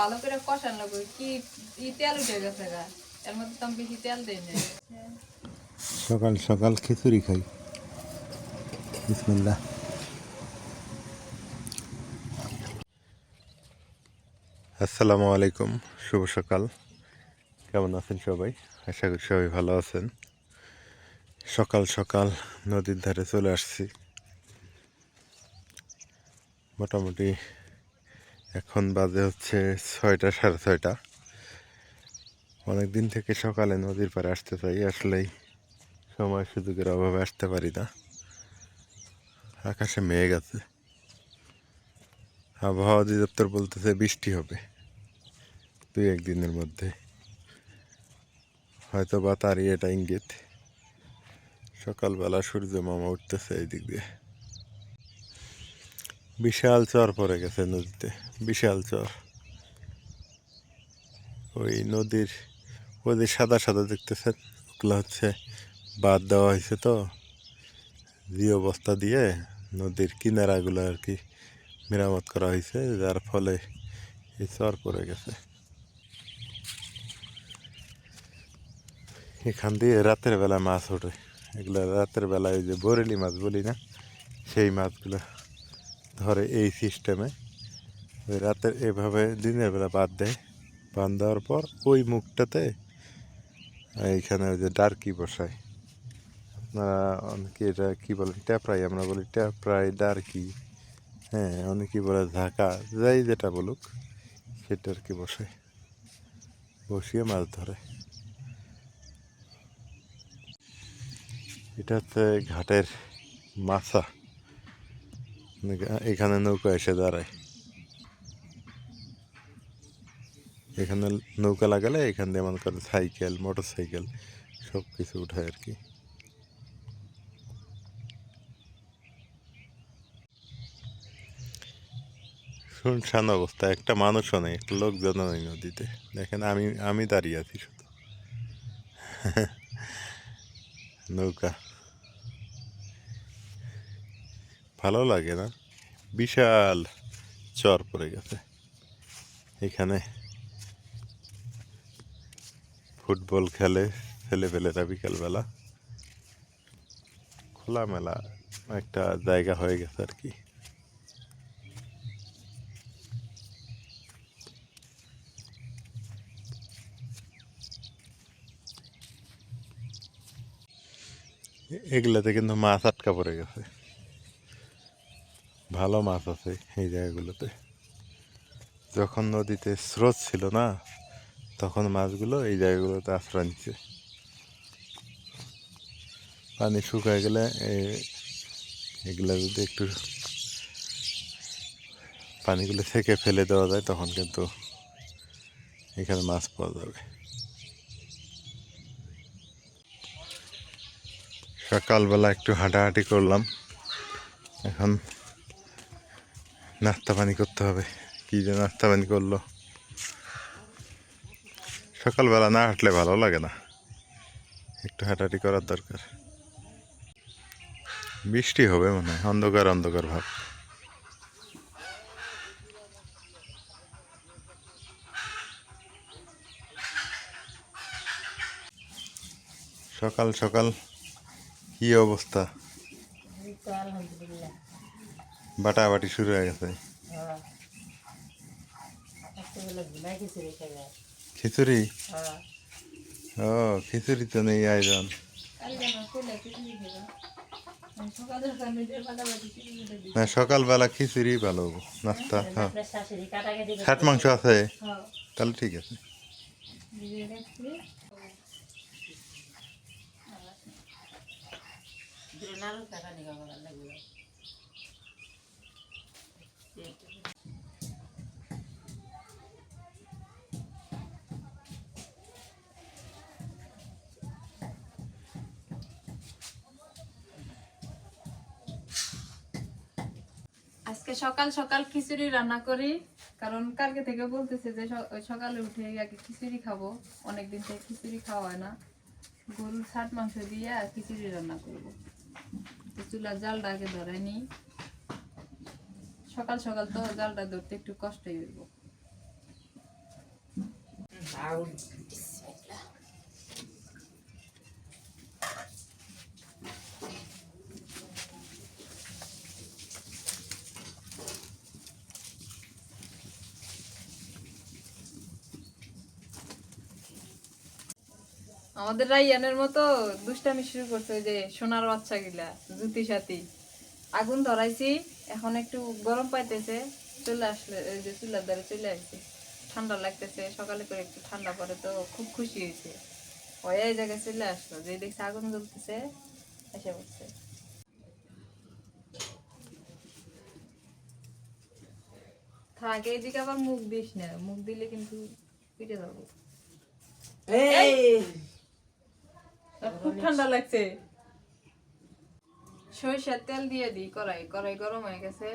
ভালো করে কষান লাগবে। কি তেল উঠে গেছে গা। এর মধ্যে তো বেশি তেল না সকাল সকাল খিচুড়ি খাই। বিসমিল্লাহ। আসসালামু আলাইকুম, শুভ সকাল। কেমন আছেন সবাই? আশা করি সবাই ভালো আছেন। সকাল সকাল নদীর ধারে চলে আসছি। মোটামুটি এখন বাজে হচ্ছে ছয়টা, সাড়ে ছয়টা। অনেক দিন থেকে সকালে নদীর পাড়ে আসতে চাই, আসলেই সময় সুযোগের অভাবে আসতে পারি না। আকাশে মেঘ আছে। আবহাওয়া অধিদপ্তর বলতেছে বৃষ্টি হবে দুই একদিনের মধ্যে। হয়তো বা তারই এটা ইঙ্গিত। সকালবেলা সূর্য মামা উঠতেছে এই দিক দিয়ে। বিশাল চর পড়ে গেছে নদীতে, বিশাল চর। ওই নদীর ওই যে সাদা সাদা দেখতেছেন, ওগুলো হচ্ছে বাদ দেওয়া হয়েছে তো। জিও বস্তা দিয়ে নদীর কিনারাগুলো আর কি মেরামত করা হয়েছে, যার ফলে এই চর পড়ে গেছে। এখান দিয়ে রাতের বেলা মাছ ওঠে। এগুলো রাতের বেলায় যে বরেলি মাছ বলি না, সেই মাছগুলো ধরে এই সিস্টেমে। রাতের এভাবে দিনের বেলা বাদ দেয়। বান দেওয়ার পর ওই মুখটাতে এইখানে ওই যে ডার্কি বসায়। আপনারা অনেকে এটা কী বলেন ট্যাপরাই আমরা বলি ট্যাপরাই, ডার্কি হ্যাঁ অনেকেই বলে ঢাকা, যাই যেটা বলুক, সেটা আর কি বসে বসিয়ে মাছ ধরে। এটা হচ্ছে ঘাটের মাছা এখানে নৌকা এসে দাঁড়ায়। এখানে নৌকা লাগালে এখান দিয়ে মনে করেন সাইকেল মোটর সাইকেল সব কিছু উঠায় আর কি। শুনশান অবস্থা। একটা মানুষও নেই, একটা লোকজনও নেই নদীতে। দেখেন, আমি আমি দাঁড়িয়ে আছি শুধু। নৌকা। ভালো লাগে না। বিশাল চর পড়ে গেছে। এখানে ফুটবল খেলে ছেলেপেলেরা বিকালবেলা খোলামেলা একটা জায়গা হয়ে গেছে আর কি। এগুলাতে কিন্তু মাছ আটকা পড়ে গেছে। ভালো মাছ আছে এই জায়গাগুলোতে। যখন নদীতে স্রোত ছিল না, তখন মাছগুলো এই জায়গাগুলোতে আশ্রয় নিচ্ছে। পানি শুকায় গেলে এগুলা যদি একটু পানিগুলো থেকে ফেলে দেওয়া যায়, তখন কিন্তু এখানে মাছ পাওয়া যাবে। সকালবেলা একটু হাঁটাহাঁটি করলাম। এখন নাস্তা পানি করতে হবে। কী যে নাস্তা পানি করল? সকালবেলা না হাঁটলে ভালো লাগে না। একটু হাঁটাহাঁটি করার দরকার। বৃষ্টি হবে মনে হয়, অন্ধকার অন্ধকার ভাব। সকাল সকাল কি অবস্থা এই তো আলহামদুলিল্লাহ বাটাবাটি শুরু হয়ে গেছে। খিচুড়ি? ও, খিচুড়ি তো নেই আয়োজন। না, সকালবেলা খিচুড়ি ভালো, নাস্তা হ্যাঁ। ষাট মাংস আছে? তাহলে ঠিক আছে। আজকে সকাল সকাল খিচুড়ি রান্না করি, কারণ কালকে থেকে বলতেছে যে সকালে উঠে আগে খিচুড়ি খাব, অনেকদিন থেকে খিচুড়ি খাওয়া হয় না। গরুর ছাট মাংস দিয়ে খিচুড়ি রান্না করব। চুলার জালটা আগে ধরাই নিই। সকাল সকাল তো জালটা ধরতে একটু কষ্টই হইব। আমাদের রাইয়ানের মতো দুষ্টামি শুরু করছে যে সোনার বাচ্চা গিলা জুতি সাথী আগুন ধরাইছি, এখন একটু গরম পাইতেছে, চলে আসলে ওই যে চুলার দ্বারে চলে আসছে। ঠান্ডা লাগতেছে, সকালে করে একটু ঠান্ডা পরে তো খুব খুশি হয়েছে। ওই এই জায়গায় চলে আসলো, যে দেখছে আগুন জ্বলতেছে, এসে বসছে থাক, এইদিকে আবার মুখ দিস না, মুখ দিলে কিন্তু পিটে যাব খুব ঠান্ডা লাগছে। সরিষার তেল দিয়ে দিই কড়াই। কড়াই গরম হয়ে গেছে।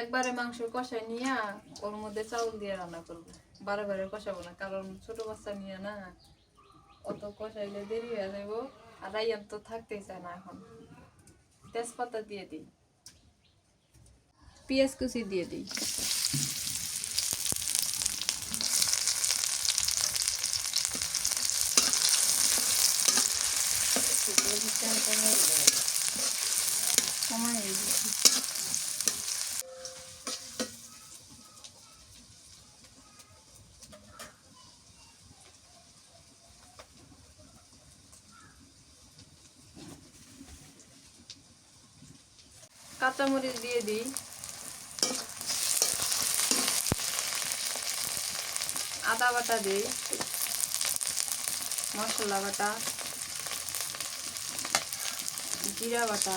একবারে মাংস কষাই নিয়ে ওর মধ্যে চাউল দিয়ে রান্না করব। বারে বারে কষাবো না, কারণ ছোট বাচ্চা নিয়ে না, অত কষাইলে দেরি হয়ে যাব আর রাইয়ান তো থাকতেই চায় না এখন। তেজপাতা দিয়ে দিই। পেঁয়াজ কুচি দিয়ে দিই। হয়ে গেছে। কাঁচামরিচ দিয়ে দিই আদা বাটা দিই মশলা বাটা জিরা বাটা।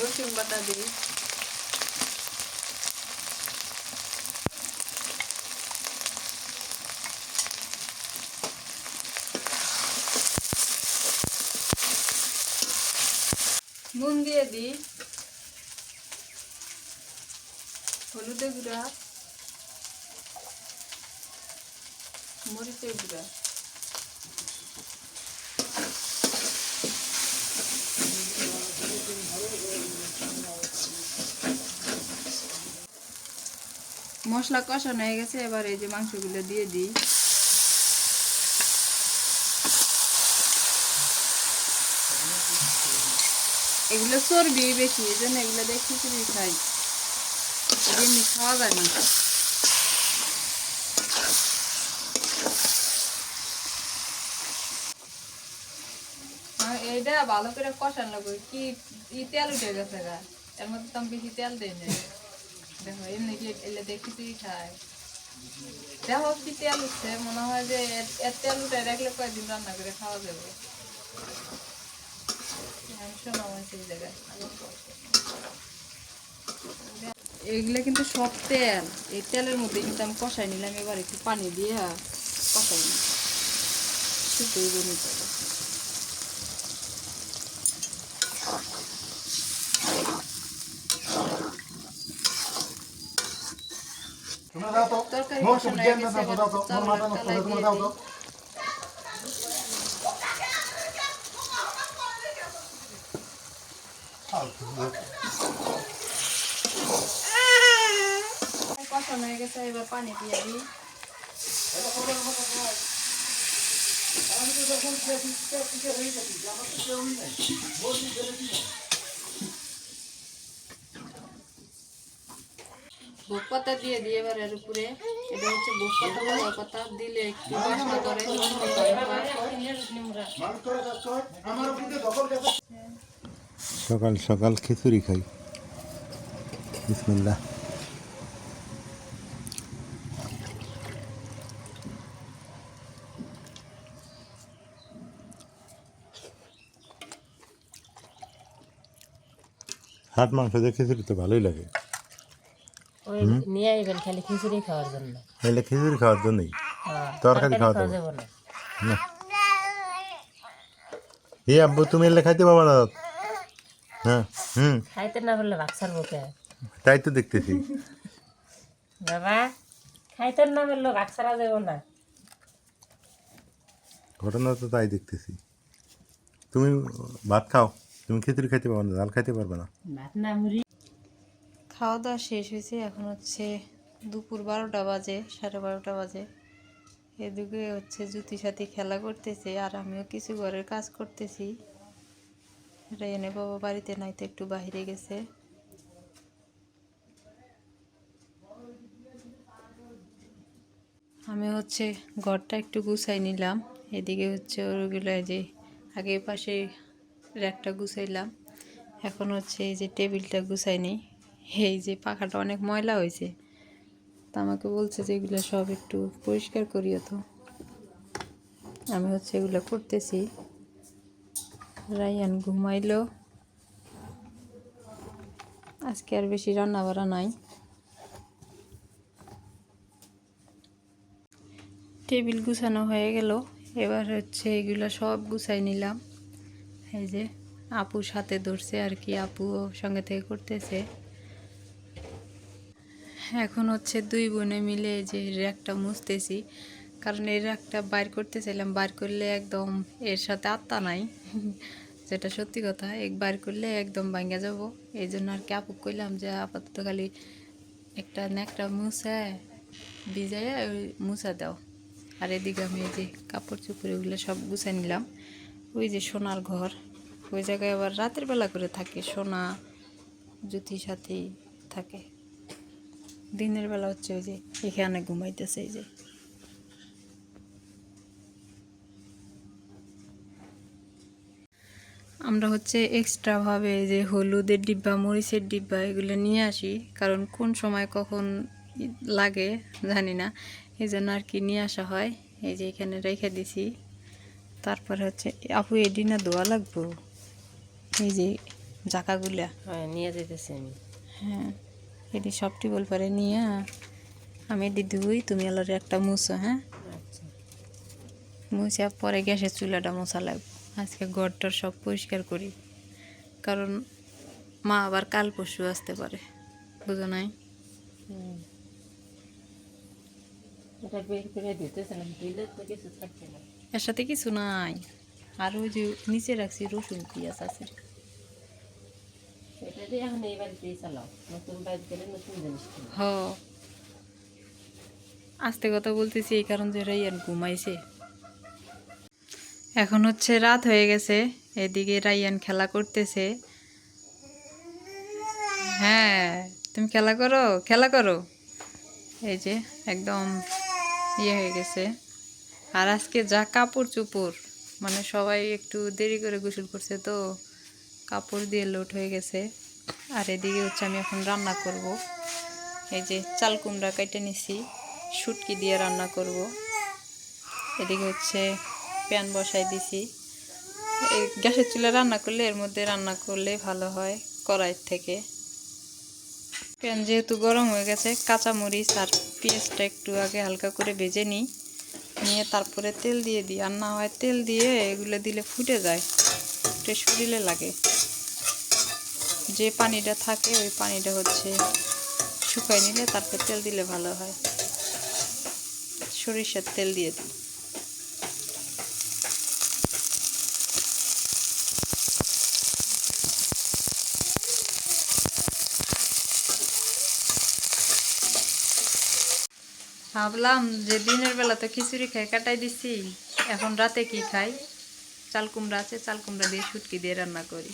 রসুন বাটা দিই। নুন দিয়ে দিই। হলুদের গুঁড়া। মরিচের গুঁড়া মশলা কষানো হয়ে গেছে, এবার এই যে মাংসগুলো দিয়ে দিই। এগুলো চর্বি বেশি, এই জন্য এগুলো খিচুড়ি খাই। এমনি খাওয়া যায় না। এইটা ভালো করে কষানো লাগবে। কি ই তেল উঠে গেছে গা। এর মধ্যে তো বেশি তেল দেই না দেখো এলে দিয়ে খিচুড়ি খায়। দেখো কি তেল উঠছে, মনে হয় যে এর- তেল উঠে রাখলে কয়েকদিন রান্না করে খাওয়া যাবে। কিন্তু সব তেল। এই তেলের মধ্যে কিন্তু আমি কষাই নিলাম, এবার একটু পানি দিয়ে কষাই নিই শুকিয়ে নিতে দাও তো মোর সবজি হয়ে গেছে, দাও দাও তো মোর মাথা নষ্ট করে তোমরা দিয়ে দাও তো দিই। কষানো হয়ে গেছে এবার পানি দিয়ে দিই ভোগ পাতা দিয়ে দিই এবার এর উপরে। এটা হচ্ছে ভোগ পাতা কলা পাতা দিলে একটু বাসনা করে। সকাল সকাল খিচুড়ি খাই। বিসমিল্লাহ। হাট মাংস দিয়ে খিচুড়ি তো ভালোই লাগে। ওই নিয়ে আইবেন খালি খিচুড়ি খাওয়ার জন্য। খিচুড়ি খাওয়ার জন্যই? হ্যাঁ, তরকারি খাওয়া যাবে না। এই আব্বু তুমি এলে খাইতে পাবো না? হ্যাঁ হুম। খাইতে না পারলে বাক্সার বুকে। তাই তো দেখতেছি। বাবা খাইতে না পারলে বাক্সারা যাব না। ঘটনা তো তাই দেখতেছি। তুমি ভাত খাও তুমি খিচুড়ি খাইতে পারবে না ডাল খাইতে পারবে না। ভাত না মুড়ি। খাওয়া দাওয়া শেষ হয়েছে, এখন হচ্ছে দুপুর বারোটা বাজে, সাড়ে বারোটা বাজে। এদিকে হচ্ছে জুতি সাথে খেলা করতেছে আর আমিও কিছু ঘরের কাজ করতেছি। এটা এনে বাবা বাড়িতে নাই তো একটু বাইরে গেছে। আমি হচ্ছে ঘরটা একটু গুছাই নিলাম। এদিকে হচ্ছে ওগুলো যে আগে পাশে র্যাকটা গুছাইলাম। এখন হচ্ছে এই যে টেবিলটা গুছাই নিই। এই যে পাখাটা অনেক ময়লা হয়েছে। তা আমাকে বলছে যে এগুলো সব একটু পরিষ্কার করিও তো। আমি হচ্ছে এগুলো করতেছি। রায়ান ঘুমাইলো। আজকে আর বেশি রান্না বাড়া নাই। টেবিল গুছানো হয়ে গেল। এবার হচ্ছে এগুলো সব গুছাই নিলাম। এই যে আপু সাথে ধরছে আর কি, আপু সঙ্গে থেকে করতেছে। এখন হচ্ছে দুই বোনে মিলে যে র্যাকটা মুছতেছি। কারণ এই র্যাকটা বাইর করতেছিলাম বাইর করলে একদম এর সাথে আত্মা নাই। যেটা সত্যি কথা, এক বাইর করলে একদম ভাঙ্গা যাব। এই জন্য আর কি আপু কইলাম যে আপাতত খালি একটা ন্যাকটা মুছে, ভিজাইয়া ওই মুছা দাও। আর এদিকে আমি এই যে কাপড় চোপড় ওগুলো সব গুছাই নিলাম। ওই যে সোনার ঘর, ওই জায়গায় আবার রাতের বেলা করে থাকে, সোনা জ্যোতি সাথে থাকে। দিনের বেলা হচ্ছে ওই যে এখানে ঘুমাইতেছে এই যে। আমরা হচ্ছে এক্সট্রাভাবে যে হলুদের ডিব্বা মরিচের ডিব্বা এগুলো নিয়ে আসি কারণ কোন সময় কখন লাগে জানি না। এই জন্য আর কি নিয়ে আসা হয় এই যে এখানে রেখে দিছি। তারপরে হচ্ছে আপু এডি না ধোয়া লাগবো? এই যে জাকাগুলা। হ্যাঁ নিয়ে যেতেছি আমি। হ্যাঁ। এটি সব টিবল পারে নিয়ে আমি এটি ধুই তুমি আলার একটা মুছো হ্যাঁ? আচ্ছা। মুছে পরে গ্যাসের চুলাটা মশা লাগবে। আজকে ঘরটার সব পরিষ্কার করি। কারণ মা আবার কাল পরশু আসতে পারে। বুঝো নাই? এর সাথে কিছু নাই। আর ওই যে নিচে রাখছি রসুন পেঁয়াজ আছে হ আস্তে কথা বলতেছি, এই কারণ যে রাইয়ান ঘুমাইছে। এখন হচ্ছে রাত হয়ে গেছে, এদিকে রাইয়ান খেলা করতেছে। হ্যাঁ তুমি খেলা করো খেলা করো। এই যে একদম ইয়ে হয়ে গেছে। আর আজকে যা কাপড় চুপড় মানে সবাই একটু দেরি করে গোসল করছে তো। কাপড় দিয়ে লোট হয়ে গেছে। আর এদিকে হচ্ছে আমি এখন রান্না করব। এই যে চাল কুমড়া কেটে নিছি, শুটকি দিয়ে রান্না করব। এদিকে হচ্ছে প্যান বসাই দিছি। এই গ্যাসের চুলে রান্না করলে এর মধ্যে রান্না করলে ভালো হয় কড়াইয়ের থেকে। প্যান যেহেতু গরম হয়ে গেছে, কাঁচামরিচ আর পেঁয়াজটা একটু আগে হালকা করে ভেজে নিই। নিয়ে তারপরে তেল দিয়ে দিই। আর না হয় তেল দিয়ে এগুলো দিলে ফুটে যায়, একটু শরীরে লাগে। যে পানিটা থাকে, ওই পানিটা হচ্ছে শুকাই নিলে তারপর তেল দিলে ভালো হয়। সরিষার তেল দিয়ে দিই। ভাবলাম যে দিনের বেলা তো খিচুড়ি খাই কাটাই দিছি, এখন রাতে কি খাই? চাল কুমড়া আছে, চাল কুমড়া দিয়ে শুটকি দিয়ে রান্না করি।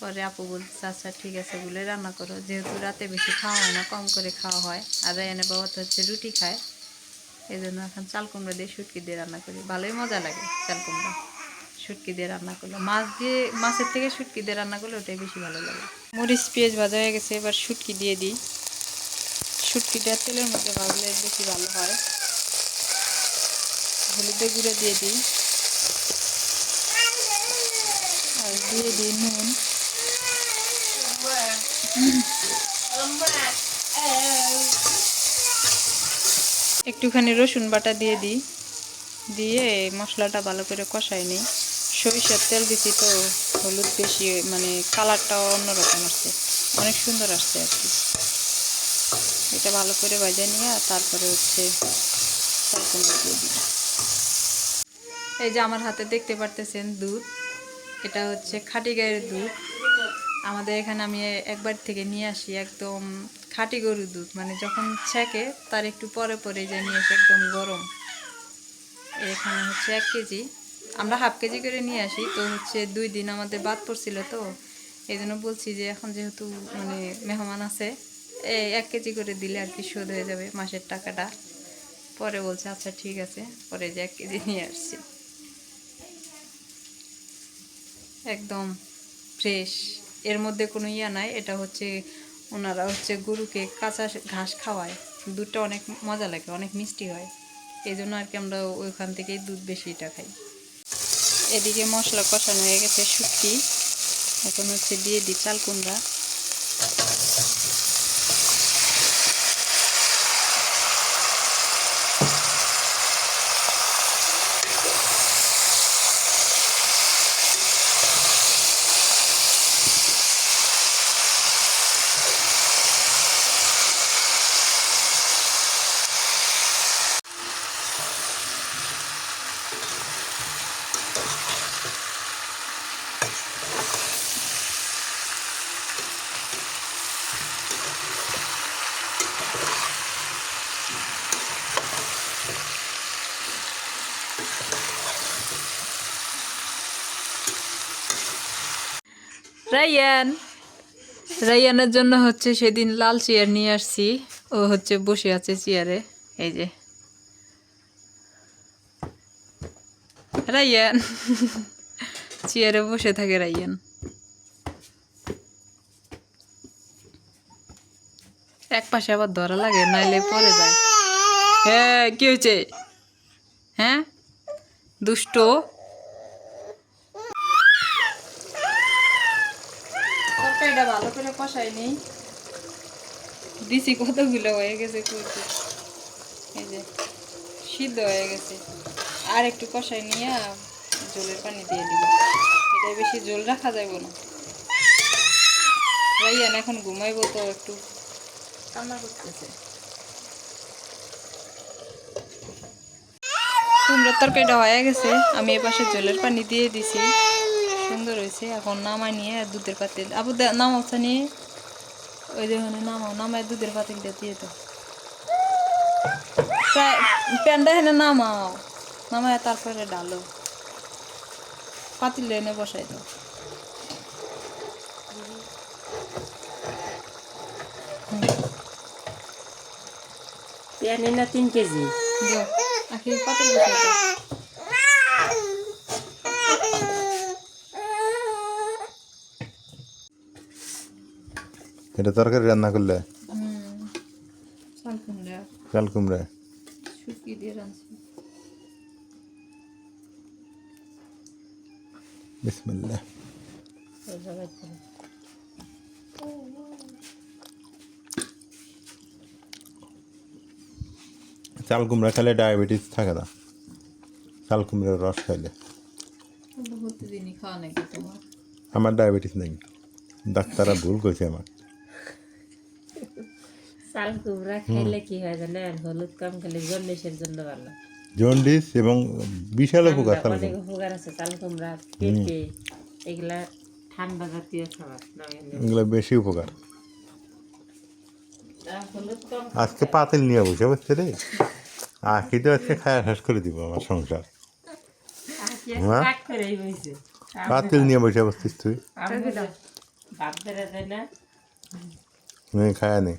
পরে আপু বলছে আচ্ছা ঠিক আছে, বলে রান্না করো। যেহেতু রাতে বেশি খাওয়া হয় না, কম করে খাওয়া হয়। আর এনে বাবা তো হচ্ছে রুটি খায়। এই জন্য এখন চাল কুমড়া দিয়ে শুটকি দিয়ে রান্না করি। ভালোই মজা লাগে চাল কুমড়া। শুটকি দিয়ে রান্না করলে। মাছ দিয়ে, মাছের থেকে শুটকি দিয়ে রান্না করলে ওটাই বেশি ভালো লাগে। মরিচ, পেঁয়াজ ভাজা হয়ে গেছে, এবার শুটকি দিয়ে দিই। শুটকিটা তেলের মধ্যে ভাজলে বেশি ভালো হয়। হলুদের গুঁড়ো দিয়ে দিই। আর দিয়ে দিই নুন। একটুখানি রসুন বাটা দিয়ে দিই। দিয়ে মশলাটা ভালো করে কষাই নিই। সরিষার তেল দিছি তো হলুদ বেশি মানে কালারটাও অন্যরকম আসছে। অনেক সুন্দর আসছে আর কি। এটা ভালো করে বাজে নিয়ে আর তারপরে হচ্ছে এই যে আমার হাতে দেখতে পারতেছেন দুধ, এটা হচ্ছে খাঁটি গায়ের দুধ। আমাদের এখানে আমি একবার থেকে নিয়ে আসি একদম খাঁটি গরুর দুধ। মানে যখন ছেঁকে, তার একটু পরে পরে যে নিয়ে আসি একদম গরম। এখানে হচ্ছে এক কেজি। আমরা হাফ কেজি করে নিয়ে আসি। তো হচ্ছে দুই দিন আমাদের বাদ পড়ছিল তো। এই জন্য বলছি যে এখন যেহেতু মানে মেহমান আছে এই এক কেজি করে দিলে আর কি শোধ হয়ে যাবে মাসের টাকাটা। পরে বলছে আচ্ছা ঠিক আছে। পরে যে এক কেজি নিয়ে আসছি। একদম ফ্রেশ। এর মধ্যে কোনো ইয়া নাই, এটা হচ্ছে ওনারা হচ্ছে গরুকে কাঁচা ঘাস খাওয়ায়। দুধটা অনেক মজা লাগে, অনেক মিষ্টি হয়। এই জন্য আর কি আমরা ওইখান থেকেই দুধ বেশিটা খাই। এদিকে মশলা কষানো হয়ে গেছে শুটকি। এখন হচ্ছে দিয়ে দিই চাল কুমড়া। রায়ান। রায়ানের জন্য হচ্ছে সেদিন লাল চেয়ার নিয়ে আসছি। ও হচ্ছে বসে আছে চেয়ারে। এই যে। রায়ান। চেয়ারে বসে থাকে রায়ান। এক পাশে আবার ধরা লাগে, নাইলে পরে যায়। হ্যাঁ কি হয়েছে? হ্যাঁ? দুষ্ট। তরকারিটা ভালো করে কষাইনি দিছি কতগুলো হয়ে গেছে কইতে এই যে সিদ্ধ হয়ে গেছে। আর একটু কষাই নিয়ে জলের পানি দিয়ে দিব। এটা বেশি জল রাখা যাবে না। রাইয়ান এখন ঘুমাইবো তো একটু। কান্না করতেছে। কুমড়োর তরকারিটা হয়ে গেছে। আমি এপাশে জলের পানি দিয়ে দিছি। সুন্দর হয়েছে। এখন নামাই নিয়ে দুধের পাতিল। আবু নামাও নিয়ে ওই যে ওখানে নামাও। নামায় দুধের পাতিলটা দিয়ে তো প্যানটা এখানে নামাও। নামায় তারপরে ডালো। পাতিল এনে বসাই দাও। পেঁয়াজ না তিন কেজি। আখি পাতিল বসাই এটা তরকারি রান্না করলে? চাল কুমড়া। শুকিয়ে দিয়ে রাঁধছি। বিসমিল্লাহ। চাল কুমড়া খেলে ডায়াবেটিস থাকে না। চাল কুমড়ার রস খাইলে। আমার ডায়াবেটিস নেই। ডাক্তাররা ভুল করেছে আমার। চাল কুমড়া খাইলে কি হয় জানেন? হলুদ কম খেলে জন্ডিসের জন্য ভালো। জন্ডিস এবং বিশাল উপকার চাল অনেক উপকার আছে চাল কুমড়া পেঁপে এগুলা ঠান্ডা জাতীয় খাবার এগুলো বেশি উপকার। আজকে পাতিল নিয়ে বসে বসছে রে। আখি তো আজকে খায়া শেষ করে দিব আমার সংসার। পাতিল নিয়ে বসে বসছিস তুই? খায়া নেই